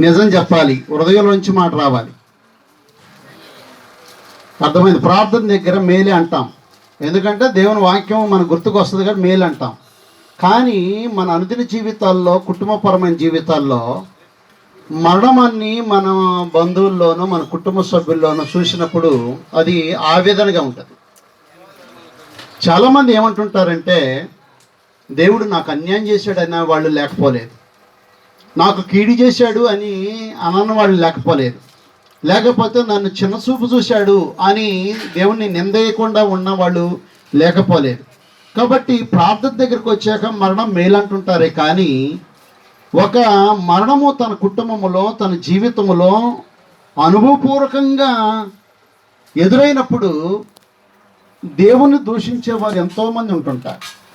నిజం చెప్పాలి హృదయంలోంచి మాట రావాలి. అర్థమైంది? ప్రార్థన దగ్గర మేలే అంటాం. ఎందుకంటే దేవుని వాక్యం మన గుర్తుకు వస్తుంది కానీ మేలు అంటాం. కానీ మన అనుదిన జీవితాల్లో కుటుంబపరమైన జీవితాల్లో మరణమాన్ని మన బంధువుల్లోనూ మన కుటుంబ సభ్యుల్లోనూ చూసినప్పుడు అది ఆవేదనగా ఉంటుంది. చాలామంది ఏమంటుంటారంటే దేవుడు నాకు అన్యాయం చేశాడన్న వాళ్ళు లేకపోలేదు. నాకు కీడి చేశాడు అని అనన్న వాళ్ళు లేకపోలేదు. లేకపోతే నన్ను చిన్న చూపు చూశాడు అని దేవుణ్ణి నిందేయకుండా ఉన్న వాళ్ళు లేకపోలేదు. కాబట్టి ప్రార్థన దగ్గరికి వచ్చాక మరణం మేలంటుంటారే కానీ ఒక మరణము తన కుటుంబములో తన జీవితములో అనుభవపూర్వకంగా ఎదురైనప్పుడు దేవుణ్ణి దూషించే వారు ఎంతోమంది ఉంటుంటారు.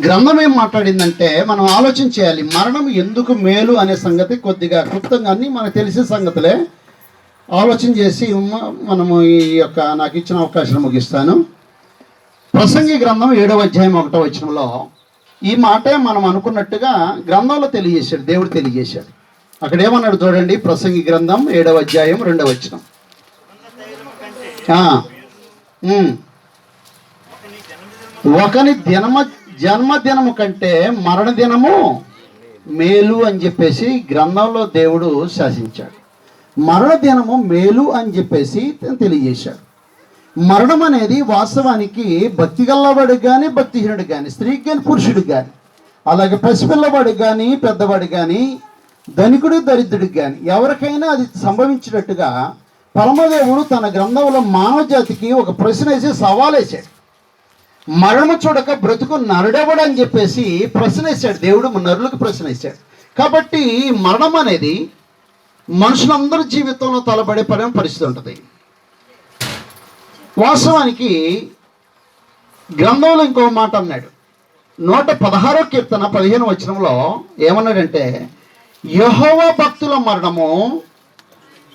గ్రంథం ఏం మాట్లాడిందంటే మనం ఆలోచన చేయాలి మరణం ఎందుకు మేలు అనే సంగతి కొద్దిగా క్లుప్తంగా అన్ని మనకు తెలిసిన సంగతులే. ఆలోచన చేసి మనము ఈ యొక్క నాకు ఇచ్చిన అవకాశం ముగిస్తాను. ప్రసంగి గ్రంథం ఏడవ అధ్యాయం ఒకటో వచనంలో ఈ మాటే మనం అనుకున్నట్టుగా గ్రంథంలో తెలియజేశాడు దేవుడు తెలియజేశాడు. అక్కడ ఏమన్నాడు చూడండి ప్రసంగి గ్రంథం ఏడవ అధ్యాయం రెండవ వచనం. ఒకని దినమ జన్మదినము కంటే మరణ దినము మేలు అని చెప్పేసి గ్రంథంలో దేవుడు శాసించాడు. మరణ దినము మేలు అని చెప్పేసి తెలియజేశాడు. మరణం అనేది వాస్తవానికి భక్తి గల్లవాడు కానీ భక్తిహీనుడు కానీ స్త్రీకి కానీ పురుషుడికి కానీ అలాగే పసిపిల్లవాడికి కానీ పెద్దవాడు కానీ ధనికుడు దరిద్రుడికి కానీ ఎవరికైనా అది సంభవించినట్టుగా పరమదేవుడు తన గ్రంథంలో మానవ జాతికి ఒక ప్రశ్న వేసి సవాల్ వేసాడు మరణము చూడక బ్రతుకు నరుడెవడు అని చెప్పేసి ప్రశ్న వేశాడు దేవుడు నరులకు ప్రశ్న వేశాడు కాబట్టి మరణం అనేది మనుషులందరి జీవితంలో తలబడే పడే పరిస్థితి ఉంటుంది. వాస్తవానికి గ్రంథంలో ఇంకో మాట అన్నాడు. నూట పదహారో కీర్తన పదిహేను వచనంలో ఏమన్నాడంటే యహోవ భక్తుల మరణము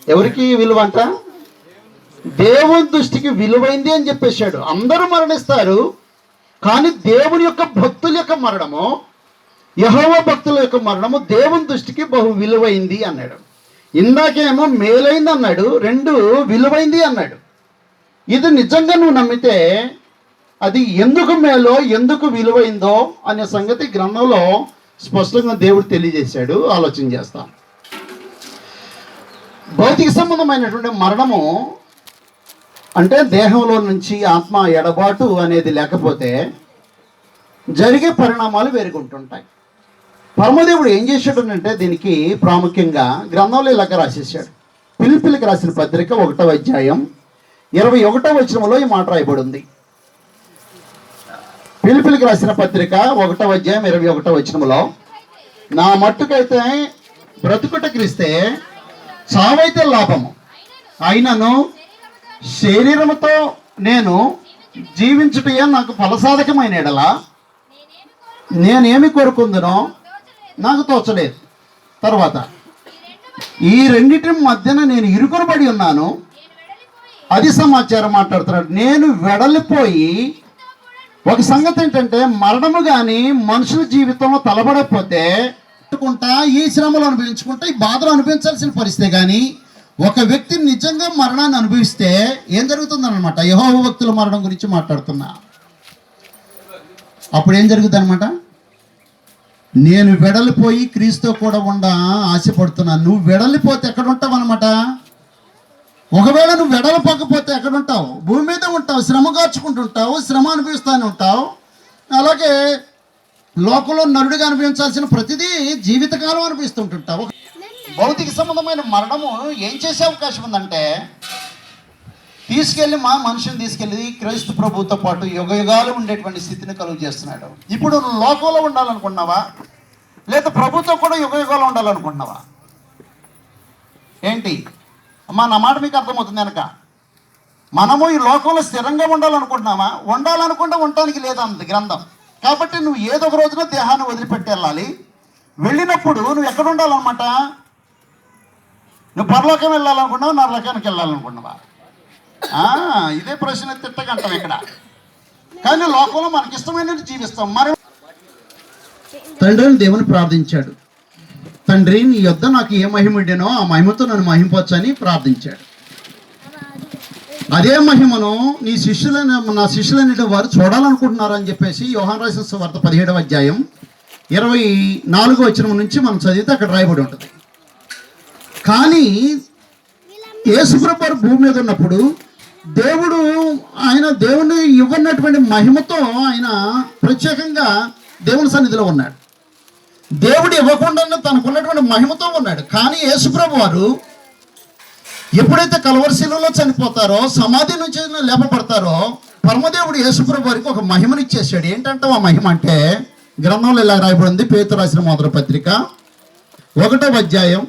ఎవరికి విలువ అంట దేవుని దృష్టికి విలువైంది అని చెప్పేశాడు. అందరూ మరణిస్తారు. కానీ దేవుని యొక్క భక్తుల యొక్క మరణము యహోవ భక్తుల యొక్క మరణము దేవుని దృష్టికి బహు విలువైంది అన్నాడు. ఇందాకేమో మేలైంది అన్నాడు రెండు విలువైంది అన్నాడు. ఇది నిజంగా నువ్వు నమ్మితే అది ఎందుకు మేలో ఎందుకు విలువైందో అనే సంగతి గ్రంథంలో స్పష్టంగా దేవుడు తెలియజేశాడు. ఆలోచన చేస్తాను. భౌతిక సంబంధమైనటువంటి మరణము అంటే దేహంలో నుంచి ఆత్మ ఎడబాటు అనేది లేకపోతే జరిగే పరిణామాలు వేరుగుంటుంటాయి పరమదేవుడు ఏం చేశాడు అంటే దీనికి ప్రాముఖ్యంగా గ్రంథంలో ఇలాగ రాసేసాడు పిలిపిలికి రాసిన పత్రిక ఒకటో అధ్యాయం ఇరవై ఒకటో వచనంలో ఈ మాట రాయబడి ఉంది పిలిపిలికి రాసిన పత్రిక ఒకటవ అధ్యాయం ఇరవై ఒకటో వచనంలో నా మట్టుకైతే బ్రతుకుట క్రిస్తే చావైతే లాభము. అయినను శరీరముతో నేను జీవించుటయే నాకు ఫలసాధకమైన ఎడల నేనేమి కోరుకుందునో నాకు తోచలేదు. తర్వాత ఈ రెండిటి మధ్యన నేను ఇరుకునబడి ఉన్నాను. అది సమాచారం మాట్లాడుతున్నాడు. నేను వెడలిపోయి ఒక సంగతి ఏంటంటే మరణము కానీ మనుషుల జీవితంలో తలబడకపోతే పెట్టుకుంటా ఈ శ్రమలు అనుభవించుకుంటా ఈ బాధలు అనుభవించాల్సిన పరిస్థితి కానీ ఒక వ్యక్తి నిజంగా మరణాన్ని అనుభవిస్తే ఏం జరుగుతుందనమాట యహోవ భక్తుల మరణం గురించి మాట్లాడుతున్నా. అప్పుడు ఏం జరుగుతుంది అనమాట నేను వెడలిపోయి క్రీస్తు కూడా ఉండ ఆశపడుతున్నాను నువ్వు వెడలిపోతే ఎక్కడ ఉంటావు అనమాట ఒకవేళ నువ్వు వెడలపోకపోతే ఎక్కడ ఉంటావు భూమి మీద ఉంటావు శ్రమ కాచుకుంటుంటావు శ్రమ అనుభవిస్తూనే ఉంటావు. అలాగే లోకంలో నరుడిగా అనుభవించాల్సిన ప్రతిదీ జీవితకాలం అనుభవిస్తుంటుంటావు. భౌతిక సంబంధమైన మరణము ఏం చేసే అవకాశం ఉందంటే తీసుకెళ్ళి మా మనుషుని తీసుకెళ్ళి క్రైస్తు ప్రభుతో పాటు యుగ యుగాలు ఉండేటువంటి స్థితిని కలుగు చేస్తున్నాడు. ఇప్పుడు నువ్వు లోకంలో ఉండాలనుకున్నావా లేదా ప్రభుతో కూడా యుగ యుగాలు ఉండాలనుకుంటున్నావా? ఏంటి? అమ్మా నా మాట మీకు అర్థమవుతుంది వెనక మనము ఈ లోకంలో స్థిరంగా ఉండాలనుకుంటున్నామా? ఉండాలనుకుంటే ఉండటానికి లేదంది గ్రంథం. కాబట్టి నువ్వు ఏదో ఒక రోజున దేహాన్ని వదిలిపెట్టి వెళ్ళాలి. వెళ్ళినప్పుడు నువ్వు ఎక్కడ ఉండాలన్నమాట? నువ్వు పరలోకం వెళ్ళాలనుకున్నావా నరలోకానికి వెళ్ళాలనుకున్నావా? ఆ, ఇదే ప్రశ్న తిట్టగంటాం ఇక్కడ. కానీ లోకంలో మనకి ఇష్టమైనది జీవిస్తాం. మరి తండ్రిని దేవుని ప్రార్థించాడు. తండ్రి నీ యొద్ద నాకు ఏ మహిమిండేనో ఆ మహిమతో నన్ను మహింపవచ్చని ప్రార్థించాడు. అదే మహిమను నీ శిష్యులైన నా శిష్యులైన వారు చూడాలనుకుంటున్నారని చెప్పేసి యోహాన్ రాసిన వార్త పదిహేడవ అధ్యాయం ఇరవై నాలుగో వచ్చిన నుంచి మనం చదివితే అక్కడ రాయబడి ఉంటుంది. కానీ యేసుప్రభు భూమి మీద ఉన్నప్పుడు దేవుడు ఆయన దేవుని ఇవ్వనటువంటి మహిమతో ఆయన ప్రత్యేకంగా దేవుని సన్నిధిలో ఉన్నాడు. దేవుడు ఇవ్వకుండానే తనకున్నటువంటి మహిమతో ఉన్నాడు. కానీ యేసుప్రభు వారు ఎప్పుడైతే కలవరశీలలో చనిపోతారో సమాధి నుంచి లేపబడతారో పరమదేవుడు యేసుప్రభు వారికి ఒక మహిమనిచ్చేసాడు ఏంటంటే ఆ మహిమ అంటే గ్రంథంలో ఇలా రాయబడింది పేతు రాసిన మొదటి పత్రిక ఒకటో అధ్యాయం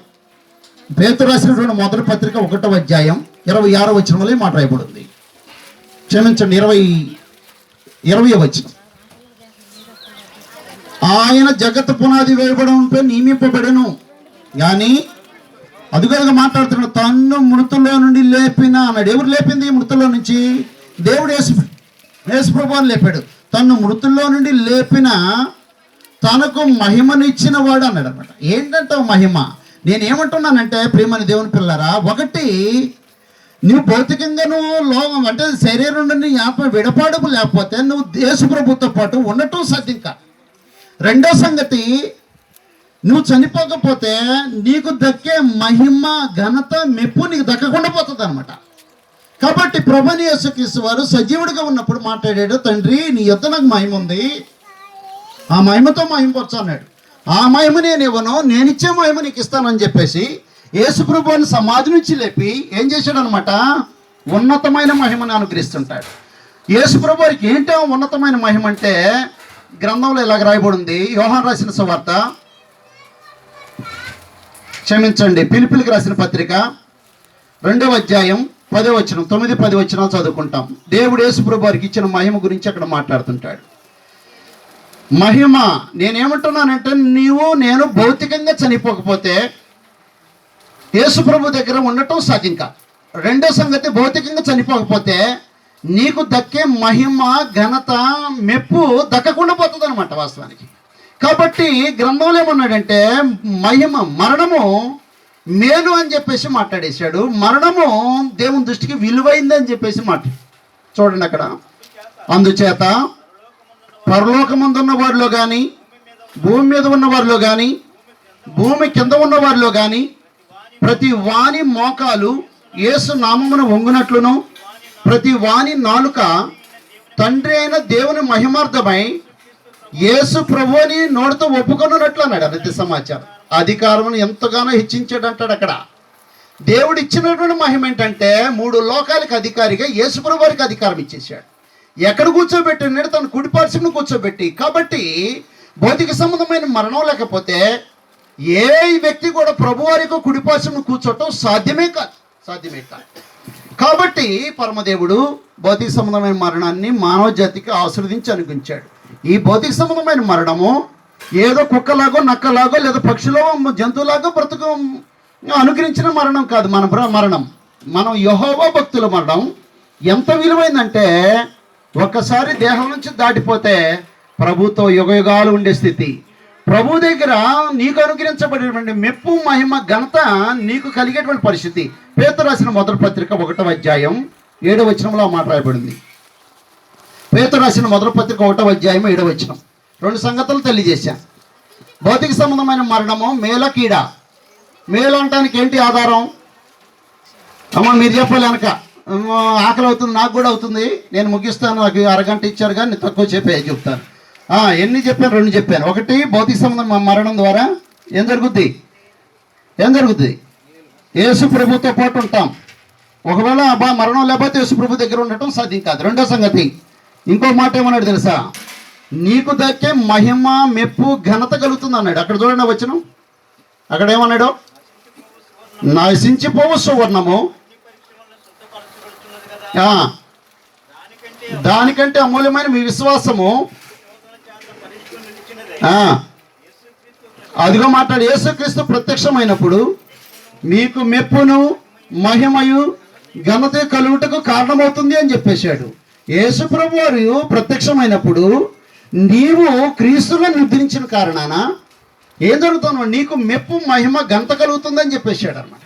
పేతు రాసినటువంటి మొదటి పత్రిక ఒకటో అధ్యాయం ఇరవై ఆరో వచనంలో ఈ మాట రాయబడింది. క్షమించండి ఇరవై ఇరవై వచనం. ఆయన జగత్ పునాది వేయబడంపై నియమింపబడను. కానీ అదుగోగా మాట్లాడుతున్నాడు తన్ను మృతుల్లో నుండి లేపిన అన్నాడు. ఎవరు లేపింది మృతుల్లో నుంచి? దేవుడు యేసు యేసుప్రభుని లేపాడు. తను మృతుల్లో నుండి లేపిన తనకు మహిమనిచ్చిన వాడు అన్నాడు అనమాట ఏంటంటే మహిమ? నేనేమంటున్నానంటే ప్రేమని దేవుని పిల్లరా ఒకటి నువ్వు భౌతికంగా నువ్వు లోకం అంటే శరీరం నుండి యాప విడపాడుపు లేకపోతే నువ్వు దేశ ప్రభుత్వం పాటు ఉండటం సాధ్యం కాదు. రెండో సంగతి నువ్వు చనిపోకపోతే నీకు దక్కే మహిమ ఘనత మెప్పు నీకు దక్కకుండా పోతుంది అనమాట కాబట్టి ప్రభుని యేసుక్రీస్తు వారు సజీవుడిగా ఉన్నప్పుడు మాట్లాడాడు తండ్రి నీ యొద్ద నాకు మహిమ ఉంది. ఆ మహిమతో మహిమపరచు అన్నాడు. ఆ మహిమ నేను ఇవ్వను నేను ఇచ్చే మహిమ నీకు ఇస్తానని చెప్పేసి యేసుప్రభుని సమాధి నుంచి లేపి ఏం చేశాడనమాట? ఉన్నతమైన మహిమను అనుగ్రహిస్తుంటాడు. యేసుప్రభు ఏంటో ఉన్నతమైన మహిమ అంటే గ్రంథంలో ఇలాగ రాయబడింది. యోహాన్ రాసిన సువార్త. క్షమించండి పిలిపిలికి రాసిన పత్రిక రెండవ అధ్యాయం పది వచనం తొమ్మిది పది వచనాలు చదువుకుంటాం. దేవుడు యేసుప్రభు వారికి ఇచ్చిన మహిమ గురించి అక్కడ మాట్లాడుతుంటాడు. మహిమ. నేనేమంటున్నానంటే నీవు నేను భౌతికంగా చనిపోకపోతే యేసుప్రభు దగ్గర ఉండటం సాకింక రెండో సంగతి భౌతికంగా చనిపోకపోతే నీకు దక్కే మహిమ ఘనత మెప్పు దక్కకుండా పోతుంది అనమాట వాస్తవానికి. కాబట్టి గ్రంథంలో ఏమన్నాడంటే మహిమ మరణము మేలు అని చెప్పేసి మాట్లాడేశాడు. మరణము దేవుని దృష్టికి విలువైంది అని చెప్పేసి మాట. చూడండి అక్కడ. అందుచేత పరలోకముందున్న వారిలో కానీ భూమి మీద ఉన్న వారిలో కానీ భూమి కింద ఉన్న వారిలో కానీ ప్రతి వాణి మోకాలు యేసు నామమును వంగునట్లును ప్రతి వాణి నాలుక తండ్రి అయిన దేవుని మహిమార్థమై యేసు ప్రభుని నోటితో ఒప్పుకొనున్నట్లు అన్నాడు అనిత్య సమాచారం. అధికారం ఎంతగానో హెచ్చించాడు అంటాడు అక్కడ. దేవుడు ఇచ్చినటువంటి మహిమ ఏంటంటే మూడు లోకాలకు అధికారిగా యేసు ప్రభు వారికి అధికారం ఇచ్చేసాడు ఎక్కడ కూర్చోబెట్టినాడు తన కుడిపార్శ్వను కూర్చోబెట్టి. కాబట్టి భౌతిక సంబంధమైన మరణం లేకపోతే ఏ వ్యక్తి కూడా ప్రభువారికి కుడిపార్శ్వను కూర్చోవటం సాధ్యమే కాదు. సాధ్యమే కాదు. కాబట్టి పరమదేవుడు భౌతిక సంబంధమైన మరణాన్ని మానవ జాతికి ఆశీర్వదించి అనుగ్రహించాడు. ఈ భౌతిక సంబంధమైన మరణము ఏదో కుక్కలాగో నక్కలాగో లేదా పక్షులో జంతువులాగో బ్రతుకు అనుగ్రహించిన మరణం కాదు. మన మరణం. మనం యహోవా భక్తుల మరణం. ఎంత విలువైందంటే ఒక్కసారి దేహం నుంచి దాటిపోతే ప్రభుతో యుగయుగాలు ఉండే స్థితి. ప్రభు దగ్గర నీకు అనుగ్రహించబడినటువంటి మెప్పు మహిమ ఘనత నీకు కలిగేటువంటి పరిస్థితి. పేత రాసిన మొదటి పత్రిక ఒకటవ అధ్యాయం ఏడవ వచనంలో ఆ మాట రాయబడింది. పేత రాసిన మొదటి పత్రిక ఒకటవ అధ్యాయం ఏడవ వచనం. రెండు సంగతులు తెలియజేశాను భౌతిక సంబంధమైన మరణము మేల కీడ. మేలు అంటానికి ఏంటి ఆధారం? అమ్మ మీరు చెప్పాలి వెనక. ఆకలి అవుతుంది నాకు కూడా అవుతుంది. నేను ముగిస్తాను నాకు అరగంట ఇచ్చారు కానీ నేను తక్కువ చెప్పే చెప్తాను. ఎన్ని చెప్పాను? రెండు చెప్పాను. ఒకటి భౌతిక సంబంధం మరణం ద్వారా ఏం జరుగుద్ది? ఏం జరుగుద్ది? యేసు ప్రభుతో పాటు ఉంటాం. ఒకవేళ అబ్బా మరణం లేకపోతే యేసు ప్రభు దగ్గర ఉండటం సాధ్యం కాదు. రెండో సంగతి ఇంకో మాట ఏమన్నాడు తెలుసా? నీకు దక్కే మహిమ మెప్పు ఘనత కలుగుతుంది అన్నాడు. అక్కడ చూడండి వచ్చిన అక్కడ ఏమన్నాడు? నశించిపోవు సువర్ణము. దానికంటే అమూల్యమైన మీ విశ్వాసము. అదిగో మాట్లాడు. యేసుక్రీస్తు ప్రత్యక్షమైనప్పుడు మీకు మెప్పును మహిమయు ఘనత కలుగుటకు కారణమవుతుంది అని చెప్పేశాడు. యేసుప్రభు వారు ప్రత్యక్షమైనప్పుడు నీవు క్రీస్తులో నిద్రించిన కారణాన ఏం జరుగుతున్నావు నీకు మెప్పు మహిమ గంత కలుగుతుందని చెప్పేశాడు అన్నమాట.